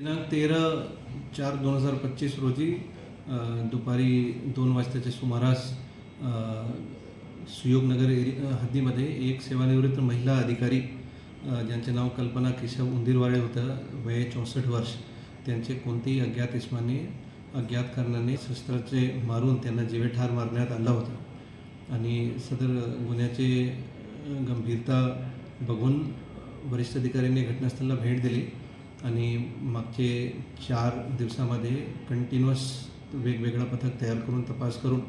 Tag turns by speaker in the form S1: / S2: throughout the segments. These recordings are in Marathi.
S1: दिनांक तेरा चार दोन हजार पच्चीस रोजी दुपारी दोन वाजताच्या सुमारास सुयोगनगर एरि हद्दीमध्ये एक सेवानिवृत्त महिला अधिकारी ज्यांचे नाव कल्पना केशव उंदीरवाडे होतं वय चौसष्ट वर्ष त्यांचे कोणतेही अज्ञात इस्माने अज्ञात कारणाने शस्त्राचे मारून त्यांना जीवे ठार मारण्यात आला होता. आणि सदर गुन्ह्याचे गंभीरता बघून वरिष्ठ अधिकाऱ्यांनी घटनास्थळाला भेट दिली. आणि मागचे चार दिवसामध्ये कंटिन्युअस वेगवेगळं पथक तयार करून तपास करून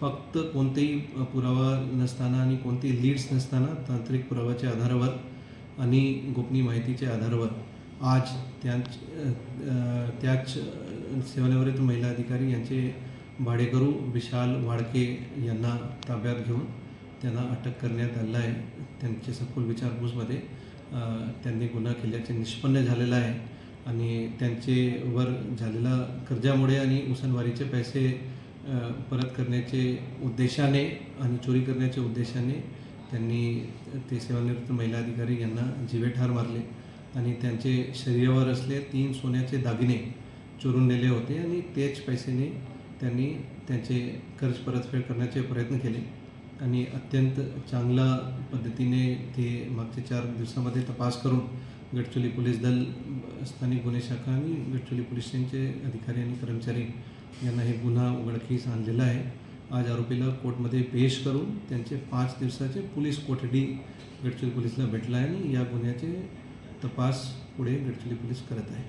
S1: फक्त कोणतेही पुरावा नसताना आणि कोणतेही लीड्स नसताना तांत्रिक पुराव्याच्या आधारावर आणि गोपनीय माहितीच्या आधारावर आज त्याच त्याच सेवानिवृत्त महिला अधिकारी यांचे भाडेकरू विशाल वाडके यांना ताब्यात घेऊन त्यांना अटक करण्यात आलं आहे. त्यांच्या सखोल विचारपूसमध्ये त्यांनी गुन्हा केल्याचे निष्पन्न झालेलं आहे आणि त्यांचे वर झालेला कर्जामुळे आणि उसनवारीचे पैसे परत करण्याचे उद्देशाने आणि चोरी करण्याच्या उद्देशाने त्यांनी ते सेवानिवृत्त महिला अधिकारी यांना जीवेठार मारले आणि त्यांचे शरीरावर असले तीन सोन्याचे दागिने चोरून नेले होते आणि तेच पैसेने त्यांनी त्यांचे कर्ज परतफेड करण्याचे प्रयत्न केले. आणि अत्यंत चांगल्या पद्धतीने ते मागच्या चार दिवसामध्ये तपास करून गडचोली पोलीस दल स्थानिक गुन्हे शाखा आणि गडचोली पोलीस स्टेशनचे अधिकारी आणि कर्मचारी यांना हे गुन्हा उघडकीस आणलेला आहे. आज आरोपीला कोर्टमध्ये पेश करून त्यांचे पाच दिवसाचे पोलीस कोठडी गडचिरोली पोलीसला भेटला आहे आणि या गुन्ह्याचे तपास पुढे गडचिरोली पोलीस करत आहे